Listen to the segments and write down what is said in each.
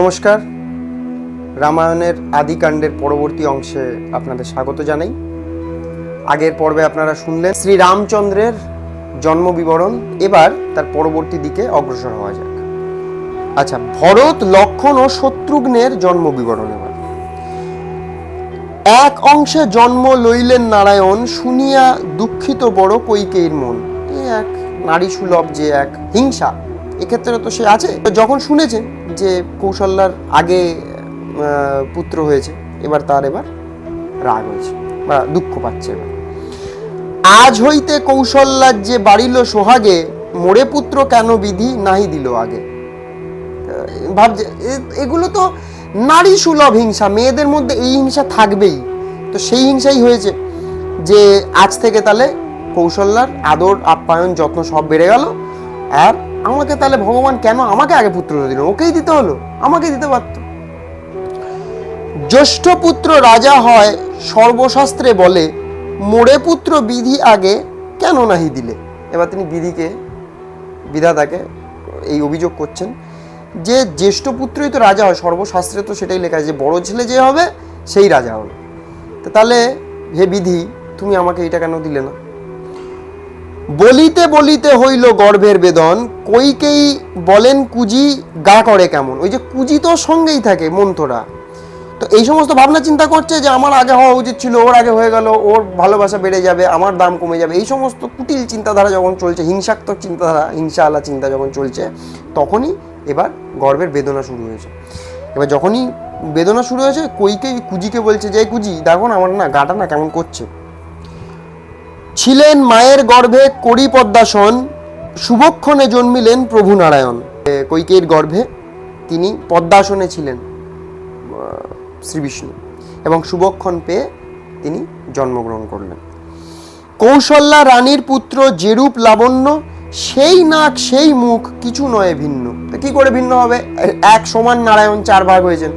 নমস্কার। রামায়ণের আদিকাণ্ডের পরবর্তী অংশে আপনাদের স্বাগত জানাই। আগের পর্বে আপনারা শুনলেন শ্রী রামচন্দ্রের জন্ম বিবরণ এবার তার পরবর্তী দিকে অগ্রসর হওয়া যাক। আচ্ছা ভরত, লক্ষণ ও শত্রুঘ্নের জন্ম বিবরণ এবার। এক অংশে জন্ম লইলেন নারায়ণ, শুনিয়া দুঃখিত বড় কৈকেয়ীর মন। এ এক নারী সুলভ যে এক হিংসা। এক্ষেত্রে তো সে আছে। যখন শুনেছেন যে কৌশল্যার আগে পুত্র হয়েছে, এবার তার এবার রাগ হয়েছে, বা দুঃখ পাচ্ছে এবার। আজ হইতে কৌশল্যার যে বাড়িল সোহাগে, মোরে পুত্র কেন বিধি নাহি দিল আগে? ভাবছে এগুলো তো নারী সুলভ হিংসা, মেয়েদের মধ্যে এই হিংসা থাকবেই। তো সেই হিংসাই হয়েছে যে, আজ থেকে তাহলে কৌশল্যার আদর, আপ্যায়ন, যত্ন সব বেড়ে গেল, আর আমাকে তাহলে ভগবান কেন আমাকে আগে পুত্র দিল ওকেই দিতে হলো। আমাকে দিতে পারত। জ্যেষ্ঠ পুত্র রাজা হয় সর্বশাস্ত্রে বলে মোড়ে পুত্র বিধি আগে কেন নাহি দিলে? এবার তিনি বিধিকে, বিধাতাকে এই অভিযোগ করছেন যে জ্যেষ্ঠ পুত্রই তো রাজা হয়, সর্বশাস্ত্রে তো সেটাই লেখা যে বড় ছেলে যে হবে, সেই রাজা হবে তাহলে হে বিধি, তুমি আমাকে এটা কেন দিলে না? বলিতে বলিতে হইল গর্ভের বেদন কইকেই বলেন কুজি গা করে কেমন। ওই যে কুজি তো সঙ্গেই থাকে মন্থরা তো এই সমস্ত ভাবনা চিন্তা করছে যে আমার আগে হওয়া উচিত ছিল, ওর আগে হয়ে গেল, ওর ভালোবাসা বেড়ে যাবে, আমার দাম কমে যাবে। এই সমস্ত কুটিল চিন্তাধারা যখন চলছে, হিংসাত্মক চিন্তাধারা, হিংসা আলা চিন্তা যখন চলছে, তখনই এবার গর্বের বেদনা শুরু হয়েছে। এবার যখনই বেদনা শুরু হয়েছে কইকে কুজিকে বলছে, যে কুজি, দেখো না আমার না গাটা না কেমন করছে। ছিলেন মায়ের গর্ভে করি পদ্মাসন শুভক্ষণে জন্মিলেন প্রভু নারায়ণ। এ, কৈকেয়ীর গর্ভে তিনি পদ্মাসনে ছিলেন শ্রীবিষ্ণু এবং শুভক্ষণ পেয়ে তিনি জন্মগ্রহণ করলেন। কৌশল্যা রানীর পুত্র যেরূপ লাবণ্য সেই নাক সেই মুখ কিছু নয় ভিন্ন। তো কি করে ভিন্ন হবে? এক সমান নারায়ণ চার ভাগ হয়েছেন।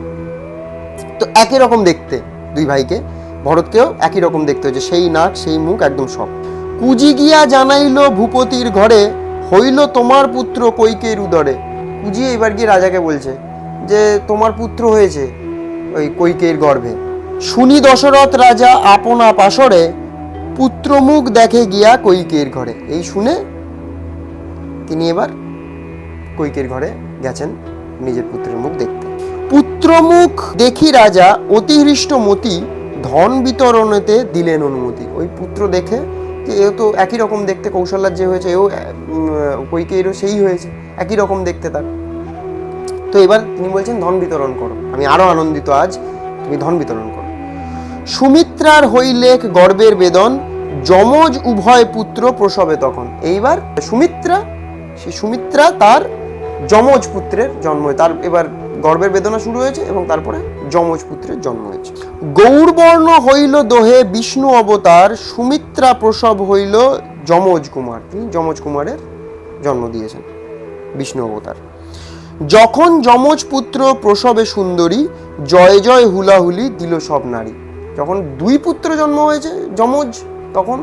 তো একই রকম দেখতে দুই ভাইকে। ভরতকেও একই রকম দেখতে হয়েছে। সেই নাক, সেই মুখ একদম সব। কুজি গিয়া জানাইল ভূপতির ঘরে, হইল তোমার পুত্র কৈকের উদরে। কুজি এবার গিয়ে রাজাকে বলছে যে, তোমার পুত্র হয়েছে ওই কৈকের গর্ভে। শুনি দশরথ রাজা আপনা পাশরে, পুত্রমুখ দেখে গিয়া কৈকের ঘরে। এই শুনে তিনি এবার কৈকের ঘরে গেছেন নিজের পুত্রের মুখ দেখতে। পুত্রমুখ দেখি রাজা অতিহৃষ্ট মতি ধন বিতরণেতে দিলেন অনুমতি। ওই পুত্র দেখে যে এও তো একই রকম দেখতে কৌশল্যার যে হয়েছে, এও কৈকেয়ীরও সেই হয়েছে, একই রকম দেখতে তার। তো এবার তিনি বলছেন, ধন বিতরণ করো। আমি আরও আনন্দিত আজ, তুমি ধন বিতরণ করো। সুমিত্রার হইলেক গর্বের বেদন, যমজ উভয় পুত্র প্রসবে তখন। এইবার সুমিত্রা, সে সুমিত্রা তার যমজ পুত্রের জন্ম। তার এবার গর্বের বেদনা শুরু হয়েছে এবং তারপরে যমজ পুত্রের জন্ম হয়েছে। গৌরবর্ণ হইল দোহে বিষ্ণু অবতার, সুমিত্রা প্রসব হইল যমজ কুমার। তিনি যমজ কুমারের জন্ম দিয়েছেন, বিষ্ণু অবতার। যখন যমজ পুত্র প্রসবে সুন্দরী, জয় জয় হুলাহুলি দিল সব নারী। যখন দুই পুত্র জন্ম হয়েছে যমজ, তখন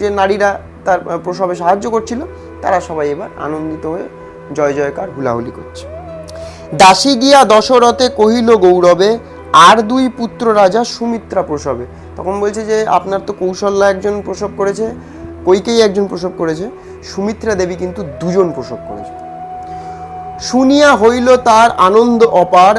যে নারীরা তার প্রসবে সাহায্য করছিল, তারা সবাই এবার আনন্দিত হয়ে জয় জয়কার হুলাহুলি করছে। দাসী গিয়া দশরথে কহিল, গৌরবে, আর দুই পুত্র রাজা সুমিত্রা প্রসবে। তখন বলছে যে, আপনার তো কৌশল্যা একজন প্রসব করেছে, কৈকেয়ী একজন প্রসব করেছে, সুমিত্রা দেবী কিন্তু দুজন প্রসব করেছে। শুনিয়া হইল তার আনন্দ অপার,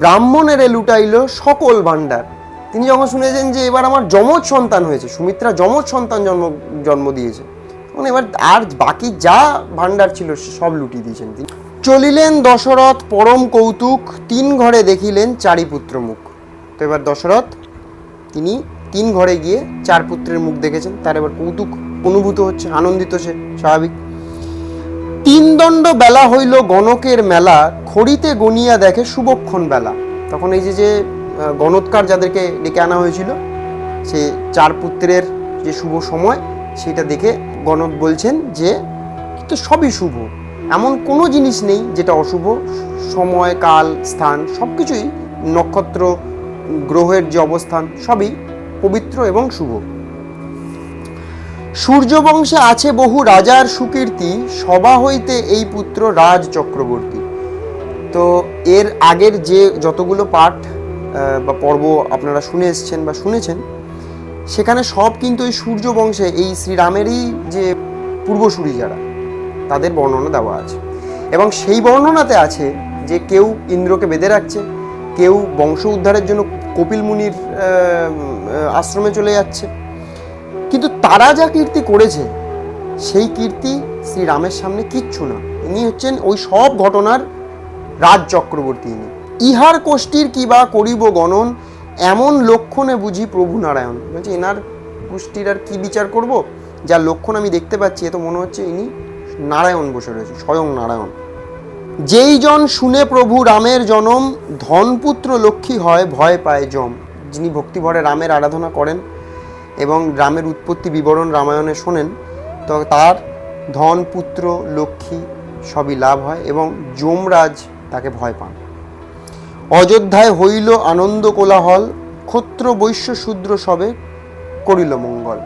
ব্রাহ্মণেরে লুটাইল সকল ভাণ্ডার। তিনি যখন শুনেছেন যে, এবার আমার যমজ সন্তান হয়েছে, সুমিত্রা যমজ সন্তান জন্ম জন্ম দিয়েছে, তখন এবার আর বাকি যা ভাণ্ডার ছিল সব লুটিয়ে দিয়েছেন তিনি। চলিলেন দশরথ পরম কৌতুক, তিন ঘরে দেখিলেন চারি পুত্র মুখ তো এবার দশরথ, তিনি তিন ঘরে গিয়ে চার পুত্রের মুখ দেখেছেন। তার এবার কৌতুক অনুভূত হচ্ছে, আনন্দিত সে, স্বাভাবিক। তিন দণ্ড বেলা হইল গণকের মেলা, খড়িতে গনিয়া দেখে শুভক্ষণ বেলা। তখন এই যে যে গণৎকার যাদেরকে ডেকে আনা হয়েছিল, সে চার পুত্রের যে শুভ সময়, সেটা দেখে গণক বলছেন যে তো সবই শুভ। এমন কোনো জিনিস নেই যেটা অশুভ, সময়, কাল, স্থান সব কিছুই নক্ষত্র, গ্রহের যে অবস্থান, সবই পবিত্র এবং শুভ। সূর্যবংশে আছে বহু রাজার সুকীর্তি, সভা হইতে এই পুত্র রাজ চক্রবর্তী। তো এর আগের যে যতগুলো পাঠ বা পর্ব আপনারা শুনে এসছেন বা শুনেছেন, সেখানে সব কিন্তু ওই সূর্য বংশে এই শ্রীরামেরই যে পূর্বসূরি যারা তাদের বর্ণনা দেওয়া আছে। এবং সেই বর্ণনাতে আছে যে কেউ ইন্দ্রকে বেঁধে রাখছে, কেউ বংশ উদ্ধারের জন্য কপিল মুনির আশ্রমে চলে যাচ্ছে। কিন্তু তারা যা কীর্তি করেছে, সেই কীর্তি শ্রীরামের সামনে কিচ্ছু না। ইনি হচ্ছেন ওই সব ঘটনার রাজ চক্রবর্তী ইনি। ইহার কোষ্ঠীর কিবা করিব গণন, এমন লক্ষণে বুঝি প্রভু নারায়ণ। বলছে, এনার গোষ্ঠীর আর কি বিচার করব? যার লক্ষণ আমি দেখতে পাচ্ছি, এ তো মনে হচ্ছে ইনি নারায়ণ বসে রয়েছে, স্বয়ং নারায়ণ। যেই জন শুনে প্রভু রামের জনম, ধনপুত্র লক্ষ্মী হয়, ভয় পায় যম যিনি ভক্তিভরে রামের আরাধনা করেন এবং রামের উৎপত্তি বিবরণ রামায়ণে শোনেন, তো তার ধন, পুত্র, লক্ষ্মী সবই লাভ হয় এবং যমরাজ তাকে ভয় পান। অযোধ্যায় হইল আনন্দ কোলাহল, ক্ষত্র, বৈশ্য, শূদ্র সবে করিল মঙ্গল।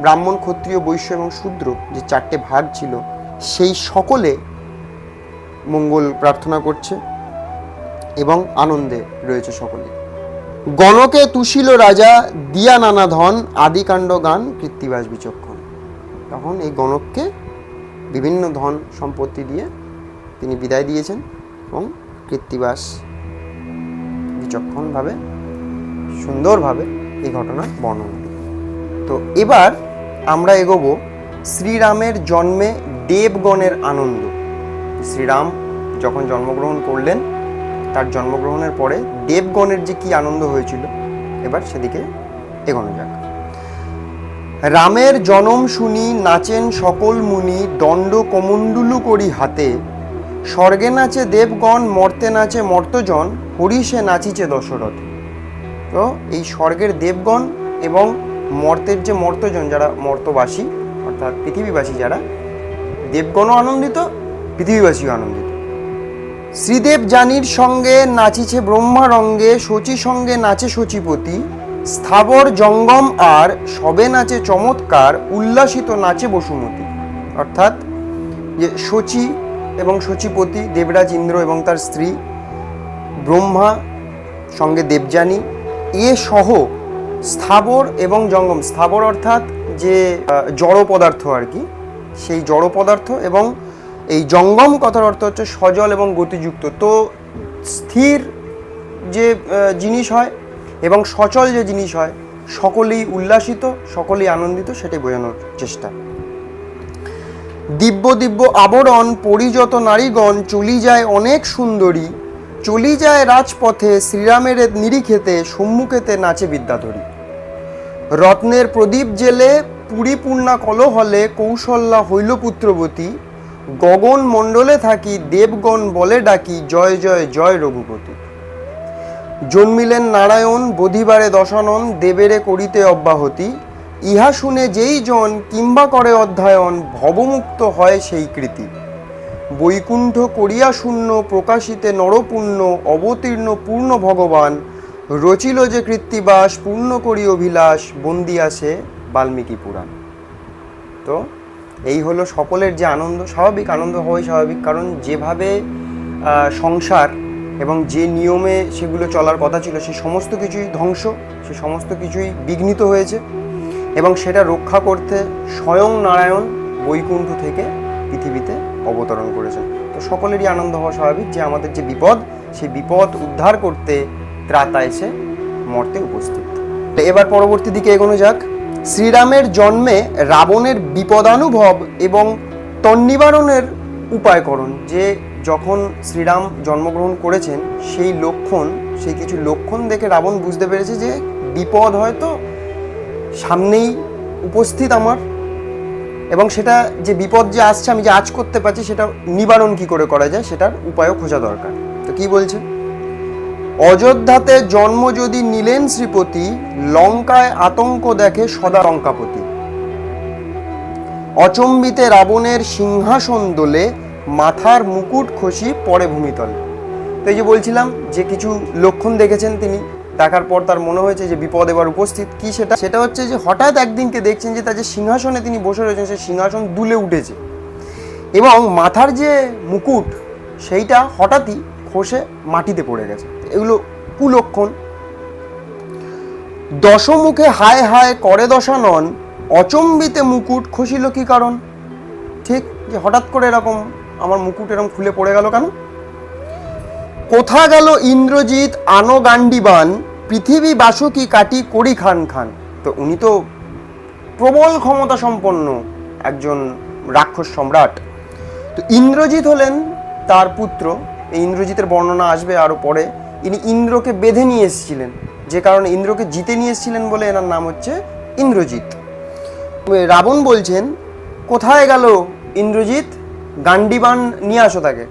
ব্রাহ্মণ, ক্ষত্রিয়, বৈশ্য এবং শূদ্র যে চারটে ভাগ ছিল সেই সকলে মঙ্গল প্রার্থনা করছে এবং আনন্দে রয়েছে সকলে। গণকে তুষিল রাজা, দিয়া নানা ধন, আদিকাণ্ড গান কৃত্তিবাস বিচক্ষণ। তখন এই গণককে বিভিন্ন ধন সম্পত্তি দিয়ে তিনি বিদায় দিয়েছেন এবং কৃত্তিবাস বিচক্ষণভাবে, সুন্দরভাবে এই ঘটনা বর্ণনা। তো এবার আমরা এগোবো শ্রীরামের জন্মে দেবগণের আনন্দ। শ্রীরাম যখন জন্মগ্রহণ করলেন, তার জন্মগ্রহণের পরে দেবগণের যে কি আনন্দ হয়েছিল, এবার সেদিকে এগোনো যাক। রামের জনম শুনি নাচেন সকল মুনি, দণ্ড কমণ্ডুলু করি হাতে। স্বর্গে নাচে দেবগণ, মর্তে নাচে মর্তজন, হরিষে নাচিছে দশরথে। তো এই স্বর্গের দেবগণ এবং মর্তের যে মর্তজন, যারা মর্তবাসী, অর্থাৎ পৃথিবীবাসী যারা দেবগণও আনন্দিত, পৃথিবীবাসীও আনন্দিত। শ্রীদেব জানির সঙ্গে নাচিছে ব্রহ্মারঙ্গে শচী সঙ্গে নাচে শচীপতি, স্থাবর জঙ্গম আর সবে নাচে চমৎকার, উল্লাসিত নাচে বসুমতী। অর্থাৎ যে শচী এবং শচীপতি, দেবরাজ ইন্দ্র এবং তার স্ত্রী, ব্রহ্মা সঙ্গে দেবযানী, এ সহ স্থাবর এবং জঙ্গম। স্থাবর অর্থাৎ যে জড় পদার্থ আর কি সেই জড় পদার্থ এবং এই জঙ্গম কথার অর্থ হচ্ছে সজল এবং গতিযুক্ত। তো স্থির যে জিনিস হয় এবং সচল যে জিনিস হয়, সকলেই উল্লাসিত, সকলেই আনন্দিত, সেটাই বোঝানোর চেষ্টা। দিব্য দিব্য আবরণ পরিযত নারীগণ চলি যায় অনেক সুন্দরী, চলি যায় রাজপথে শ্রীরামের নিরিখেতে, সম্মুখেতে নাচে বিদ্যাধরী। রত্নের প্রদীপ জেলে পুরীপূর্ণা কলহলে কৌশল্যা হইল পুত্রবতী। গগন মণ্ডলে থাকি দেবগণ বলে ডাকি জয় জয় জয় রঘুপতি। জন্মিলেন নারায়ণ, বধিবারে দশানন, দেবেরে করিতে অব্যাহতি। ইহা শুনে যেই জন কিংবা করে অধ্যয়ন, ভবমুক্ত হয় সেই কৃতি। বৈকুণ্ঠ করিয়া শূন্য, প্রকাশিতে নরপূর্ণ অবতীর্ণ পূর্ণ ভগবান। রচিল যে কৃত্তিবাস, পূর্ণ করি অভিলাষ বন্দি আসে বাল্মীকি পুরাণ। তো এই হলো সকলের যে আনন্দ, স্বাভাবিক আনন্দ হওয়াই স্বাভাবিক, কারণ যেভাবে সংসার এবং যে নিয়মে সেগুলো চলার কথা ছিল, সে সমস্ত কিছুই ধ্বংস, সে সমস্ত কিছুই বিঘ্নিত হয়েছে এবং সেটা রক্ষা করতে স্বয়ং নারায়ণ বৈকুণ্ঠ থেকে পৃথিবীতে অবতরণ করেছেন। তো সকলেরই আনন্দ হওয়া স্বাভাবিক যে আমাদের যে বিপদ, সেই বিপদ উদ্ধার করতে ত্রাতা এসে মর্তে উপস্থিত। তো এবার পরবর্তী দিকে এগোনো যাক। শ্রীরামের জন্মে রাবণের বিপদানুভব এবং তন্নিবারণের উপায়করণ, যে যখন শ্রীরাম জন্মগ্রহণ করেছেন, সেই লক্ষণ, সেই কিছু লক্ষণ দেখে রাবণ বুঝতে পেরেছে যে বিপদ হয়তো সামনেই উপস্থিত আমার এবং সেটা যে বিপদ যে আসছে, আমি যে আজ করতে পারছি, সেটা নিবারণ কি করে করা যায়, সেটার উপায়ও খোঁজা দরকার। তো কি বলছে? অযোধ্যাতে জন্ম যদি নিলেন শ্রীপতি, লঙ্কায় আতঙ্ক দেখে সদা লঙ্কাপতি। অচম্বিতে রাবণের সিংহাসন দোলে মাথার মুকুট খসি পরে ভূমিতলে। তো এই যে বলছিলাম যে কিছু লক্ষণ দেখেছেন তিনি, দেখার পর তার মনে হয়েছে যে বিপদ এবার উপস্থিত। কি সেটা? সেটা হচ্ছে যে হঠাৎ একদিনকে দেখছেন যে তার যে সিংহাসনে তিনি বসে রয়েছেন, সেই সিংহাসন দুলে উঠেছে। এবং মাথার যে মুকুট, সেইটা হঠাৎই খসে মাটিতে পড়ে গেছে। এগুলো কুলক্ষণ। দশমুখে হায় হায় করে দশা নন, অচম্বিতে মুকুট খসিল কি কারণ? ঠিক যে হঠাৎ করে এরকম আমার মুকুট এরকম খুলে পড়ে গেল কেন? কোথা গেল ইন্দ্রজিৎ আনো গান্ডিবান পৃথিবী বাসুকি কাটি করি খান খান? তো উনি তো প্রবল ক্ষমতা সম্পন্ন একজন রাক্ষস সম্রাট। তো ইন্দ্রজিৎ হলেন তার পুত্র, এই ইন্দ্রজিতের বর্ণনা আসবে আরও পরে। ইনি ইন্দ্রকে বেঁধে নিয়ে এসেছিলেন। যে কারণে ইন্দ্রকে জিতে নিয়ে এসেছিলেন বলে এনার নাম হচ্ছে ইন্দ্রজিৎ। রাবণ বলছেন, কোথায় গেল ইন্দ্রজিৎ? গান্ডিবান নিয়ে আসো তাকে।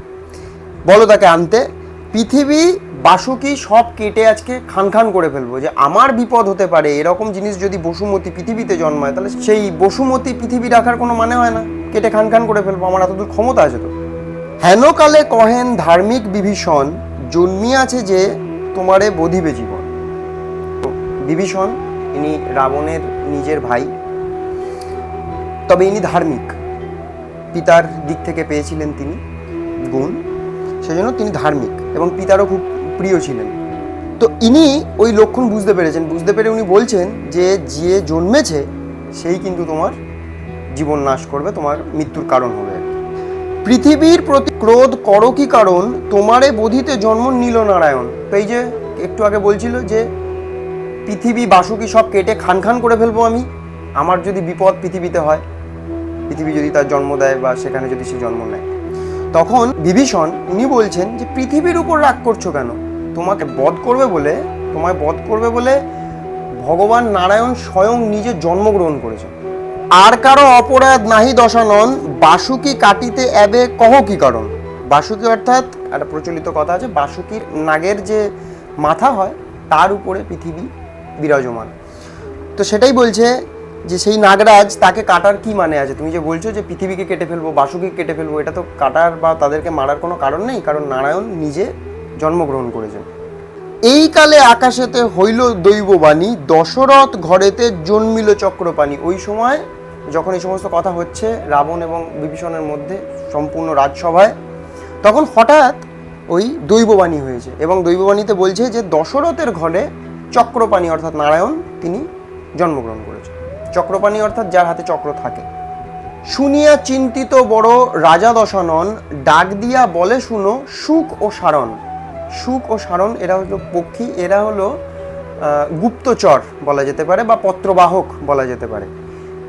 বলো তাকে আনতে। পৃথিবী বাসুকি সব কেটে আজকে খান খান করে ফেলব। যে আমার বিপদ হতে পারে, এরকম জিনিস যদি বসুমতী পৃথিবীতে জন্মায়, তাহলে সেই বসুমতী পৃথিবী রাখার কোনো মানে হয় না। কেটে খান খান করে ফেলব। আমার এতদূর ক্ষমতা আছে তো। হেনকালে কহেন ধার্মিক বিভীষণ জন্মিয়াছে যে তোমারে বধিবে জীবন। বিভীষণ, ইনি রাবণের নিজের ভাই, তবে ইনি ধার্মিক। পিতার দিক থেকে পেয়েছিলেন তিনি গুণ, সেজন্য তিনি ধার্মিক এবং পিতারও খুব প্রিয় ছিলেন। তো ইনি ওই লক্ষণ বুঝতে পেরেছেন। বুঝতে পেরে উনি বলছেন যে যে জন্মেছে, সেই কিন্তু তোমার জীবন নাশ করবে, তোমার মৃত্যুর কারণ হবে। পৃথিবীর প্রতি ক্রোধ করো কি কারণ? তোমারে বোধিতে জন্ম নীল নারায়ণ। তো এই যে, একটু আগে বলছিল যে, পৃথিবী বাসুকি সব কেটে খান খান করে ফেলব আমি। আমার যদি বিপদ পৃথিবীতে হয়, পৃথিবী যদি তার জন্ম দেয় বা সেখানে যদি সে জন্ম নেয়। তখন বিভীষণ, উনি বলছেন যে, পৃথিবীর উপর রাগ করছ কেন? তোমাকে বধ করবে বলে, তোমায় বধ করবে বলে ভগবান নারায়ণ স্বয়ং নিজে জন্মগ্রহণ করেছেন। আর কারও অপরাধ নাহি দশানন, বাসুকি কাটিতে এবে কহ কি কারণ? বাসুকি অর্থাৎ একটা প্রচলিত কথা আছে, বাসুকির নাগের যে মাথা হয়, তার উপরে পৃথিবী বিরাজমান। তো সেটাই বলছে যে সেই নাগরাজ তাকে কাটার কি মানে আছে? তুমি যে বলছো যে পৃথিবীকে কেটে ফেলব বাসুকে কেটে ফেলব, এটা তো কাটার বা তাদেরকে মারার কোনো কারণ নেই, কারণ নারায়ণ নিজে জন্মগ্রহণ করেছেন। এই কালে আকাশেতে হইল দৈববাণী, দশরথ ঘরেতে জন্মিল চক্রপাণি। ওই সময় যখন এই সমস্ত কথা হচ্ছে রাবণ এবং বিভীষণের মধ্যে সম্পূর্ণ রাজসভায়, তখন হঠাৎ ওই দৈববাণী হয়েছে এবং দৈববাণীতে বলছে যে দশরথের ঘরে চক্রপাণি অর্থাৎ নারায়ণ তিনি জন্মগ্রহণ করেছে চক্রপাণি অর্থাৎ যার হাতে চক্র থাকে। শুনিয়া চিন্তিত বড় রাজা দশানন, ডাক দিয়া বলে শুনো, সুখ ও সারণ। সুখ ও সারণ, এরা হলো পক্ষী, এরা হলো গুপ্তচর বলা যেতে পারে বা পত্রবাহক বলা যেতে পারে।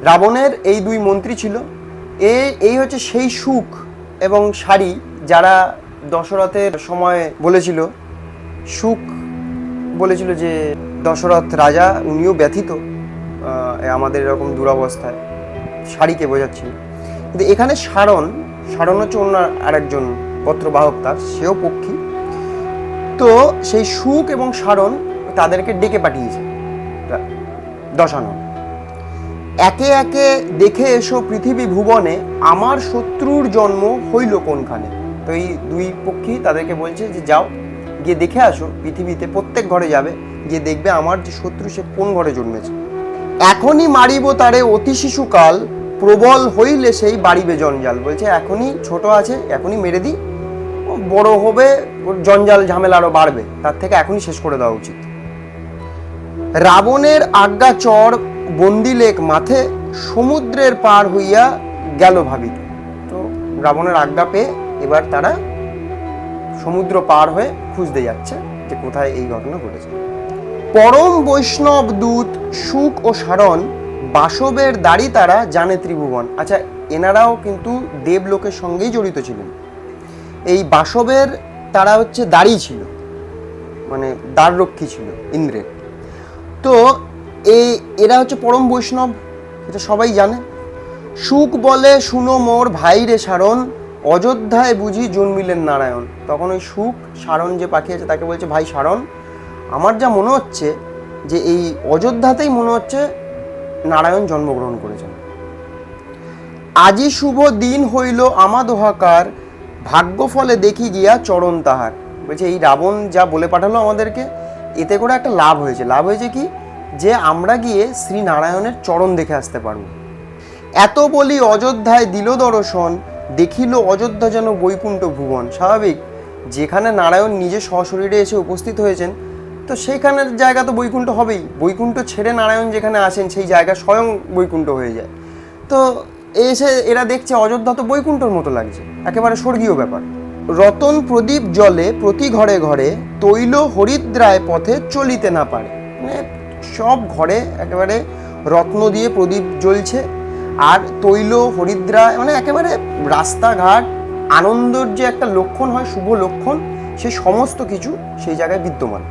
রাবণের এই দুই মন্ত্রী ছিল। এ, এই হচ্ছে সেই সুখ এবং শাড়ি যারা দশরথের সময় বলেছিল। সুখ বলেছিল যে দশরথ রাজা, উনিও ব্যথিত আমাদের এরকম দুরবস্থায় শাড়িকে বোঝাচ্ছিল। কিন্তু এখানে সারণ সারণ হচ্ছে অন্য আরেকজন পত্রবাহক তার, সেও পক্ষী। তো সেই সুখ এবং সারণ তাদেরকে ডেকে পাঠিয়েছে দশানন। একে একে দেখে এসো পৃথিবী ভুবনে, আমার শত্রুর জন্ম হইল কোনখানে? তো এই দুই পক্ষী তাদেরকে বলছে যে যাও, গিয়ে দেখে আসো, পৃথিবীতে প্রত্যেক ঘরে যাবে, গিয়ে দেখবে আমার যে শত্রু সে কোন ঘরে জন্মেছে। এখনই মারিব তারে অতি শিশুকাল, প্রবল হইলে সেই বাড়িবে জঞ্জাল। বলছে, এখনই ছোট আছে, এখনই মেরে দিই বড় হবে জঞ্জাল ঝামেলা আরও বাড়বে, তার থেকে এখনই শেষ করে দেওয়া উচিত। রাবণের আজ্ঞা চর বন্দিলেক মাথে সমুদ্রের পার হইয়া গেল ভাবিত তো রাবণের আজ্ঞা পেয়ে এবার তারা সমুদ্র পার হয়ে খুঁজতে যাচ্ছে যে কোথায় এই ঘটনা ঘটেছে। পরম বৈষ্ণব দূত, সুখ ও সারণ, বাসবের দাড়ি তারা জানে ত্রিভুবন। আচ্ছা এনারাও কিন্তু দেবলোকের সঙ্গেই জড়িত ছিলেন। এই বাসবের তারা হচ্ছে দাড়ি ছিল মানে দ্বাররক্ষী ছিল, ইন্দ্রের। তো এই এরা হচ্ছে পরম বৈষ্ণব, এটা সবাই জানে। সুখ বলে, শুনো মোর ভাই রে সারণ, অযোধ্যায় বুঝি জন্মিলেন নারায়ণ। তখন ওই সুখ, সারণ যে পাখি আছে তাকে বলছে, ভাই সারণ, আমার যা মনে হচ্ছে যে এই অযোধ্যাতেই মনে হচ্ছে নারায়ণ জন্মগ্রহণ করেছেন। আজি শুভ দিন হইল আমাদোহাকার, ভাগ্য ফলে দেখি গিয়া চরণ তাহার। বলছে, এই রাবণ যা বলে পাঠালো আমাদেরকে, এতে করে একটা লাভ হয়েছে। লাভ হয়েছে কি? যে আমরা গিয়ে শ্রী নারায়ণের চরণ দেখে আসতে পারব। এত বলি অযোধ্যায় দিল দর্শন, দেখিল অযোধ্যা যেন বৈকুণ্ঠ ভুবন। স্বাভাবিক, যেখানে নারায়ণ নিজে সশরীরে এসে উপস্থিত হয়েছেন, তো সেইখানের জায়গা তো বৈকুণ্ঠ হবেই। বৈকুণ্ঠ ছেড়ে নারায়ণ যেখানে আসেন, সেই জায়গা স্বয়ং বৈকুণ্ঠ হয়ে যায়। তো এসে এরা দেখছে অযোধ্যা তো বৈকুণ্ঠর মতো লাগছে, একেবারে স্বর্গীয় ব্যাপার। রতন প্রদীপ জলে প্রতি ঘরে ঘরে তৈল হরিদ্রায় পথে চলিতে না পারে। মানে সব ঘরে একেবারে রত্ন দিয়ে প্রদীপ জ্বলছে। আর তৈল, হরিদ্রা মানে একেবারে রাস্তাঘাট, আনন্দর যে একটা লক্ষণ হয়, শুভ লক্ষণ, সে সমস্ত কিছু সেই জায়গায় বিদ্যমান।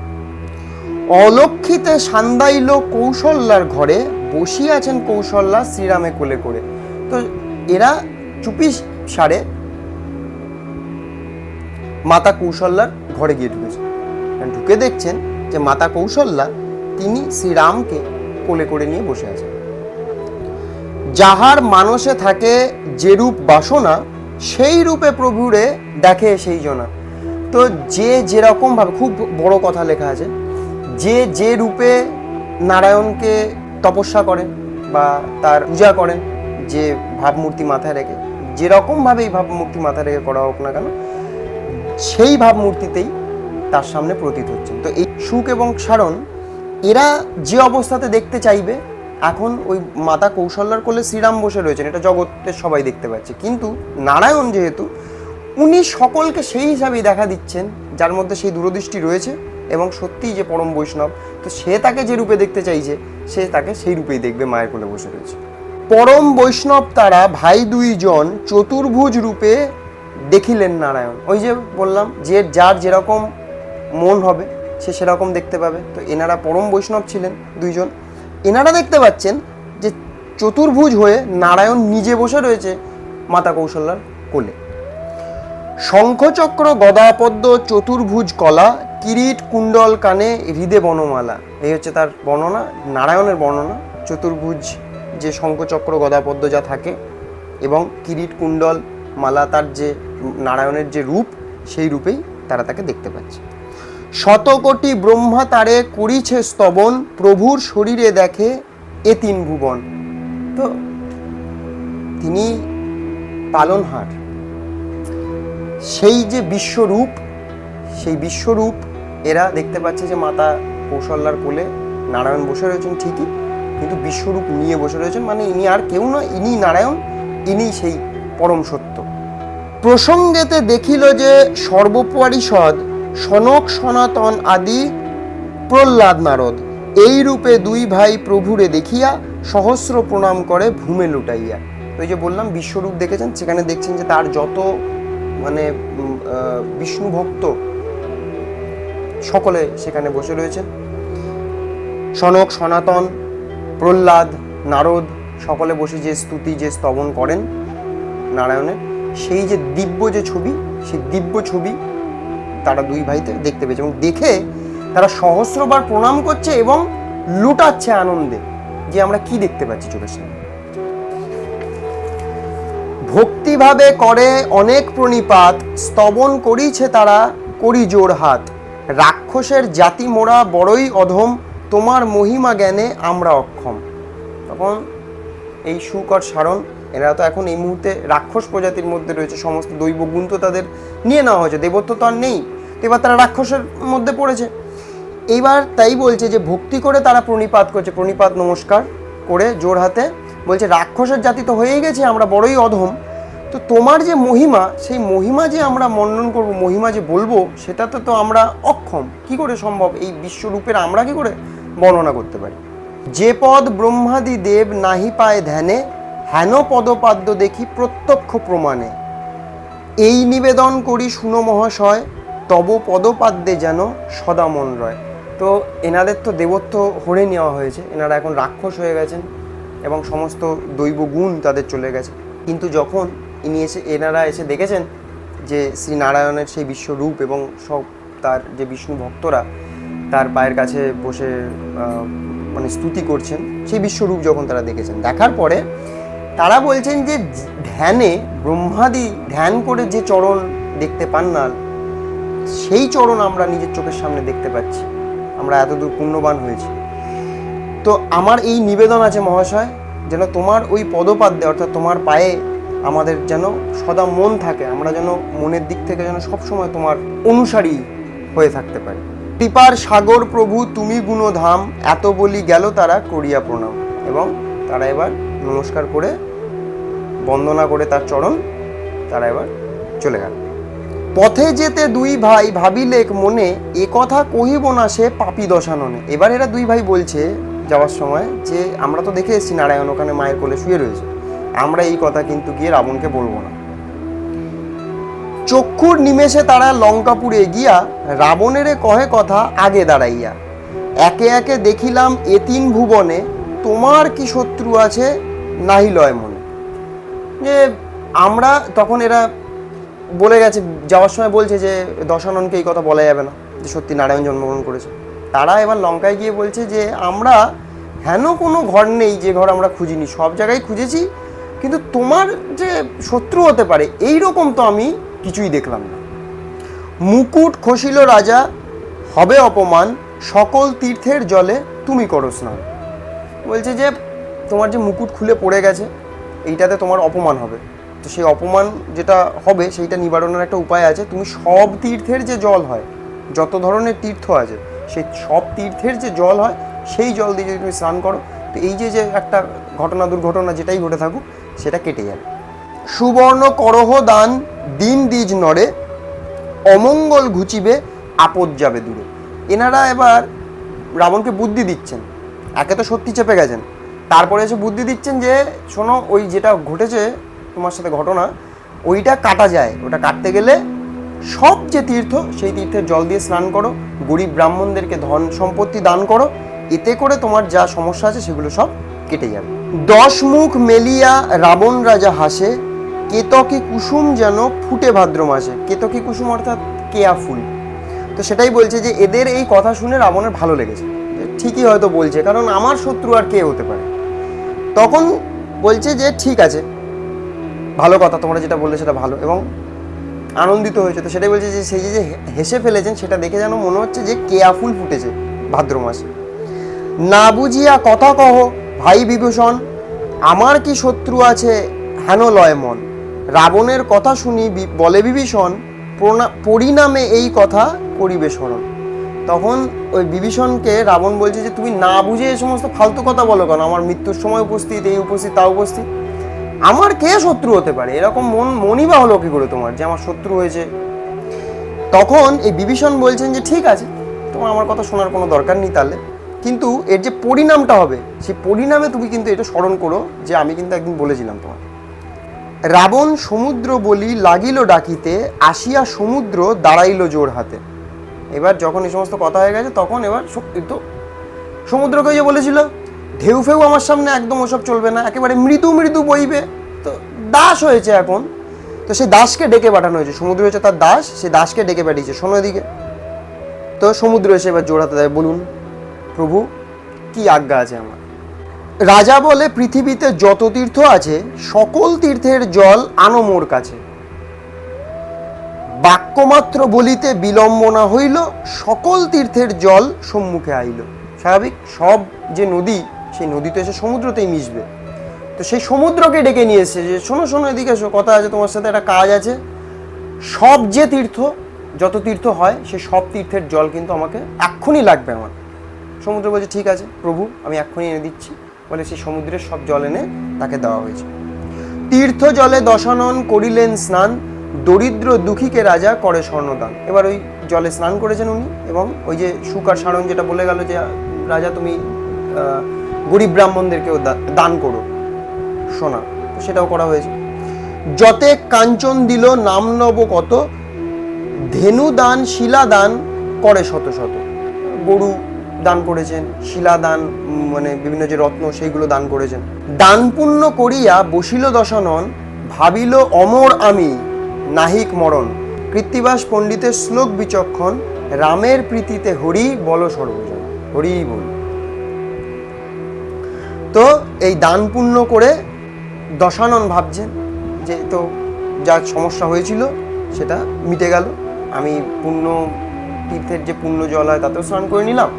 অলক্ষিতে সান্দাইল কৌশল্যার ঘরে বসিয়ে আছেন কৌশল্যা শ্রীরামে কোলে করে। তো এরা চুপি সারে মাতা কৌশল্যার ঘরে গিয়ে ঢুকেছে। ঢুকে দেখছেন যে মাতা কৌশল্যা তিনি শ্রীরামকে কোলে করে নিয়ে বসে আছেন। যাহার মানসে থাকে যেরূপ বাসনা, সেই রূপে প্রভুরে দেখে সেই জনা। তো যে যেরকম ভাবে, খুব বড় কথা লেখা আছে, যে যে রূপে নারায়ণকে তপস্যা করেন বা তার পূজা করেন, যে ভাবমূর্তি মাথায় রেখে যেরকমভাবে এই ভাবমূর্তি মাথায় রেখে করা হোক না কেন, সেই ভাবমূর্তিতেই তার সামনে প্রতীত হচ্ছে তো এই সুখ এবং সারণ এরা যে অবস্থাতে দেখতে চাইবে, এখন ওই মাতা কৌশল্যার কোলে শ্রীরাম বসে রয়েছেন, এটা জগতের সবাই দেখতে পাচ্ছে। কিন্তু নারায়ণ যেহেতু, উনি সকলকে সেই হিসাবেই দেখা দিচ্ছেন, যার মধ্যে সেই দূরদৃষ্টি রয়েছে এবং সত্যিই যে পরম বৈষ্ণব, তো সে তাকে যে রূপে দেখতে চাইছে, সে তাকে সেই রূপেই দেখবে, মায়ের কোলে বসে রয়েছে। পরম বৈষ্ণব তারা ভাই দুইজন চতুর্ভুজ রূপে দেখিলেন নারায়ণ। ওই যে বললাম, যে যার যেরকম মন হবে সে সেরকম দেখতে পাবে। তো এনারা পরম বৈষ্ণব ছিলেন দুইজন। এনারা দেখতে পাচ্ছেন যে চতুর্ভুজ হয়ে নারায়ণ নিজে বসে রয়েছে মাতা কৌশল্যার কোলে। শঙ্খচক্র, গদাপদ্ম, চতুর্ভুজ কলা, কিরিট, কুণ্ডল, কানে হৃদে বনমালা। এই হচ্ছে তার বর্ণনা, নারায়ণের বর্ণনা। চতুর্ভুজ, যে শঙ্খচক্র, গদাপদ্ম যা থাকে এবং কিরিট, কুণ্ডল, মালা তার যে নারায়ণের যে রূপ, সেই রূপেই তারা তাকে দেখতে পাচ্ছে। শতকোটি ব্রহ্মা তারে করিছে স্তবন, প্রভুর শরীরে দেখে এ তিন ভুবন। তো তিনি পালনহার। সেই যে বিশ্বরূপ, সেই বিশ্বরূপ এরা দেখতে পাচ্ছে যে মাতা কৌশল্যার কোলে নারায়ণ বসে রয়েছেন ঠিকই, কিন্তু বিশ্বরূপ নিয়ে বসে রয়েছেন মানে ইনি আর কেউ না ইনি নারায়ণ, ইনি সেই পরম সত্য। প্রসঙ্গেতে দেখিল যে সর্বপরিষদ সনক, সনাতন আদি, প্রহ্লাদ নারদ। এই রূপে দুই ভাই প্রভুরে দেখিয়া সহস্র প্রণাম করে ভূমে লুটাইয়া। এই যে বললাম, বিশ্বরূপ দেখেছেন, সেখানে দেখছেন যে তার যত মানে বিষ্ণু ভক্ত সকলে সেখানে বসে রয়েছেন। সনক, সনাতন, প্রহ্লাদ, নারদ সকলে বসে যে স্তুতি, যে স্তবন করেন নারায়ণের, সেই যে দিব্য যে ছবি, সেই দিব্য ছবি তারা দুই ভাইতে দেখতে পেয়েছে এবং দেখে তারা সহস্রবার প্রণাম করছে এবং লুটাচ্ছে আনন্দে যে আমরা কি দেখতে পাচ্ছি চোখের সামনে। ভক্তিভাবে করে অনেক প্রণিপাত, স্তবন করিছে তারা করি জোর হাত। রাক্ষসের জাতি মোড়া বড়ই অধম, তোমার মহিমা জ্ঞানে আমরা অক্ষম। তখন এই সুখ আর সারণ, এরা তো এখন এই মুহূর্তে রাক্ষস প্রজাতির মধ্যে রয়েছে, সমস্ত দৈব গুণ তো তাদের নিয়ে নেওয়া হয়েছে, দেবত্ব তো আর নেই। তো এবার তারা রাক্ষসের মধ্যে পড়েছে। এইবার তাই বলছে যে ভক্তি করে তারা প্রণিপাত করছে। প্রণিপাত নমস্কার করে জোর হাতে বলছে, রাক্ষসের জাতি তো হয়েই গেছে, আমরা বড়ই অধম। তো তোমার যে মহিমা, সেই মহিমা যে আমরা মন্ডন করব, মহিমা যে বলব, সেটাতে তো আমরা অক্ষম। কি করে সম্ভব? এই বিশ্বরূপের আমরা কি করে বর্ণনা করতে পারি? যে পদ ব্রহ্মাদি দেব নাহি পায় ধ্যানে, হেন পদপাদ্য দেখি প্রত্যক্ষ প্রমাণে। এই নিবেদন করি শুনো মহাশয় তব পদপাদ্যে যেন সদা মন রয়। তো এনাদের তো দেবত্ব হরে নেওয়া হয়েছে, এনারা এখন রাক্ষস হয়ে গেছেন এবং সমস্ত দৈব গুণ তাদের চলে গেছে। কিন্তু যখন ইনি এসে, এনারা এসে দেখেছেন যে শ্রী নারায়ণের সেই বিশ্বরূপ এবং সব তার যে বিষ্ণু ভক্তরা তার পায়ের কাছে বসে মানে স্তুতি করছেন, সেই বিশ্বরূপ যখন তারা দেখেছেন, দেখার পরে তারা বলছেন যে ধ্যানে ব্রহ্মাদি ধ্যান করে যে চরণ দেখতে পান না সেই চরণ আমরা নিজের চোখের সামনে দেখতে পাচ্ছি। আমরা এতদূর পুণ্যবান হয়েছি। তো আমার এই নিবেদন আছে মহাশয়, যেন তোমার ওই পদপাদ্যে, অর্থাৎ তোমার পায়ে আমাদের যেন সদা মন থাকে, আমরা যেন মনের দিক থেকে যেন সবসময় তোমার অনুসারী হয়ে থাকতে পারি। কৃপার সাগর প্রভু, তুমি গুণধাম, এত বলি গেল তারা করিয়া প্রণাম। এবং তারা এবার নমস্কার করে, বন্দনা করে তার চরণ, তারা এবার চলে গেল। পথে যেতে দুই ভাই ভাবিলেক মনে, এ কথা কহিব না সে পাপি দশাননে। এবার এরা দুই ভাই বলছে যাওয়ার সময় যে, আমরা তো দেখে এসেছি নারায়ণ ওখানে মায়ের কোলে শুয়ে রয়েছে। আমরা এই কথা কিন্তু গিয়ে রাবণকে বলব না। চক্ষুর নিমেষে তারা লঙ্কাপুরে গিয়া রাবণেরে কহে কথা আগে দাঁড়াইয়া। একে একে দেখিলাম এ তিন ভুবনে, তোমার কি শত্রু আছে নাহি লয় মনে? যে, আমরা তখন এরা বলে গেছে, যাওয়ার সময় বলছে যে দশাননকে এই কথা বলা যাবে না, যে সত্যি নারায়ণ জন্মগ্রহণ করেছে। তারা এবার লঙ্কায় গিয়ে বলছে যে আমরা হেন কোনো ঘর নেই, যে ঘর আমরা খুঁজিনি, সব জায়গায় খুঁজেছি, কিন্তু তোমার যে শত্রু হতে পারে এই রকম তো আমি কিছুই দেখলাম না। মুকুট খসিল রাজা, হবে অপমান, সকল তীর্থের জলে তুমি করো স্নান। বলছে যে তোমার যে মুকুট খুলে পড়ে গেছে, এইটাতে তোমার অপমান হবে। তো সেই অপমান যেটা হবে সেইটা নিবারণের একটা উপায় আছে। তুমি সব তীর্থের যে জল হয়, যত ধরনের তীর্থ আছে, সেই সব তীর্থের যে জল হয়, সেই জল দিয়ে যদি তুমি স্নান করো, তো এই যে যে একটা ঘটনা, দুর্ঘটনা যেটাই ঘটে থাকুক, সেটা কেটে যাবে। সুবর্ণ করহ দান, দিন দ্বিজ নড়ে, অমঙ্গল ঘুচিবে, আপদ যাবে দূরে। এনারা এবার রাবণকে বুদ্ধি দিচ্ছেন। একে তো সত্যি চেপে গেছেন। তারপরে এসে বুদ্ধি দিচ্ছেন যে, শোনো, ওই যেটা ঘটেছে তোমার সাথে ঘটনা, ওইটা কাটা যায়। ওটা কাটতে গেলে সব যে তীর্থ, সেই তীর্থের জল দিয়ে স্নান করো, গরিব ব্রাহ্মণদেরকে ধন সম্পত্তি দান করো, এতে করে তোমার যা সমস্যা আছে সেগুলো সব কেটে যাবে। দশ মুখ মেলিয়া রাবণ রাজা হাসে, কেতকী কুসুম যেন ফুটে ভাদ্র মাসে। কেতকী কুসুম অর্থাৎ কেয়া ফুল। তো সেটাই বলছে যে এদের এই কথা শুনে রাবণের ভালো লেগেছে। ঠিকই হয়তো বলছে, কারণ আমার শত্রু আর কে হতে পারে? তখন বলছে যে, ঠিক আছে ভালো কথা, তোমরা যেটা বললে সেটা ভালো এবং আনন্দিত হয়েছে। তো সেটাই বলছে যে, সেই যে হেসে ফেলেছেন, সেটা দেখে যেন মনে হচ্ছে যে কেয়া ফুল ফুটেছে ভাদ্র মাসে। না বুঝিয়া কথা কহ, ভাই বিভূষণ, আমার কি শত্রু আছে? হেন লয় মন। রাবণের কথা শুনি বলে বিভীষণ পরিণামে এই কথা স্মরণ। তখন ওই বিভীষণকে রাবণ বলছে যে, তুমি না বুঝে এই সমস্ত ফালতু কথা বলো কেন? আমার মৃত্যুর সময় উপস্থিত, এই উপস্থিত, তা উপস্থিত। আমার কে শত্রু হতে পারে? এরকম মন মনই বা হলো কি করে তোমার যে আমার শত্রু হয়েছে? তখন এই বিভীষণ বলছেন যে, ঠিক আছে, তোমার আমার কথা শোনার কোনো দরকার নেই তাহলে। কিন্তু এর যে পরিণামটা হবে, সেই পরিণামে তুমি কিন্তু এটা স্মরণ করো যে, আমি কিন্তু একদিন বলেছিলাম তোমার রাবণ সমুদ্র বলি লাগিল ডাকিতে, আসিয়া সমুদ্র দাঁড়াইল জোর হাতে। এবার যখন এই সমস্ত কথা হয়ে গেছে, তখন এবার সত্যি তো সমুদ্রকে যে বলেছিল ঢেউ ফেউ আমার সামনে একদম ওসব চলবে না, একেবারে মৃদু মৃদু বইবে। তো দাস হয়েছে এখন। তো সেই দাসকে ডেকে পাঠানো হয়েছে, সমুদ্র হয়েছে তার দাস, সেই দাসকে ডেকে পাঠিয়েছে, শোনো এদিকে। তো সমুদ্র এসে এবার জোড়াতে দেয়, বলুন, প্রভু, কি আজ্ঞা আছে আমার? রাজা বলে, পৃথিবীতে যত তীর্থ আছে, সকল তীর্থের জল আনো মোর কাছে। বাক্যমাত্র বলিতে বিলম্বনা হইল, সকল তীর্থের জল সম্মুখে আইল। স্বাভাবিক, সব যে নদী সেই নদীতে এসে সমুদ্রতেই মিশবে। তো সেই সমুদ্রকে ডেকে নিয়ে এসেছে যে, শোনো শোনো, এদিকে এসো, কথা আছে তোমার সাথে, একটা কাজ আছে। সব যে তীর্থ, যত তীর্থ হয় সে সব তীর্থের জল কিন্তু আমাকে এক্ষুনি লাগবে আমার। সমুদ্র বলছে, ঠিক আছে, প্রভু, আমি এক্ষুনি এনে দিচ্ছি। বলে সেই সমুদ্রের সব জল এনে তাকে দেওয়া হয়েছে। তীর্থ জলে দশানন করিলেন স্নান, দরিদ্র দুঃখীকে রাজা করে স্বর্ণদান। এবার ওই জলে স্নান করেছেন উনি এবং ওই যে সুখ আর সারণ যেটা বলে গেল যে, রাজা, তুমি গরিব ব্রাহ্মণদেরকেও দান করো সোনা সেটাও করা হয়েছে। যতে কাঞ্চন দিল নাম নব কত, ধেনু দান, শিলা দান করে শত শত। গরু দান করেছেন, শিলা দান মানে বিভিন্ন যে রত্ন, সেইগুলো দান করেছেন। দান পুণ্য করিয়া বসিল দশানন ভাবিল অমর আমি, নাহিক মরণ। কৃত্তিবাস পণ্ডিতের শ্লোক বিচক্ষণ, রামের প্রীতিতে হরি বল সর্বজন। হরি বল। তো এই দান পুণ্য করে দশানন ভাবছেন যে তো যা সমস্যা হয়েছিল সেটা মিটে গেল। আমি পুণ্য তীর্থের যে পুণ্য জল হয় তাতেও স্নান করে নিলাম।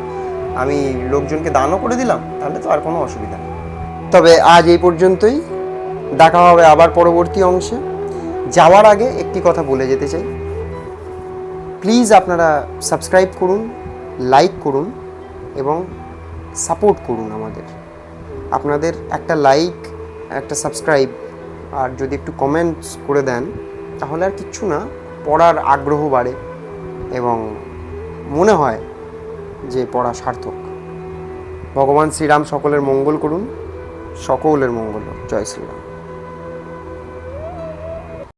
আমি লোকজনকে দানও করে দিলাম, তাহলে তো আর কোনো অসুবিধা নেই। তবে আজ এই পর্যন্তই। দেখা হবে আবার পরবর্তী অংশে। যাওয়ার আগে একটি কথা বলে যেতে চাই। প্লিজ আপনারা সাবস্ক্রাইব করুন, লাইক করুন এবং সাপোর্ট করুন আমাদের। আপনাদের একটা লাইক একটা সাবস্ক্রাইব আর যদি একটু কমেন্টস করে দেন, তাহলে আর কিচ্ছু না, পড়ার আগ্রহ বাড়ে এবং মনে হয় যে পড়া সার্থক। ভগবান শ্রীরাম সকলের মঙ্গল করুন, সকলের মঙ্গল জয় শ্রীরাম।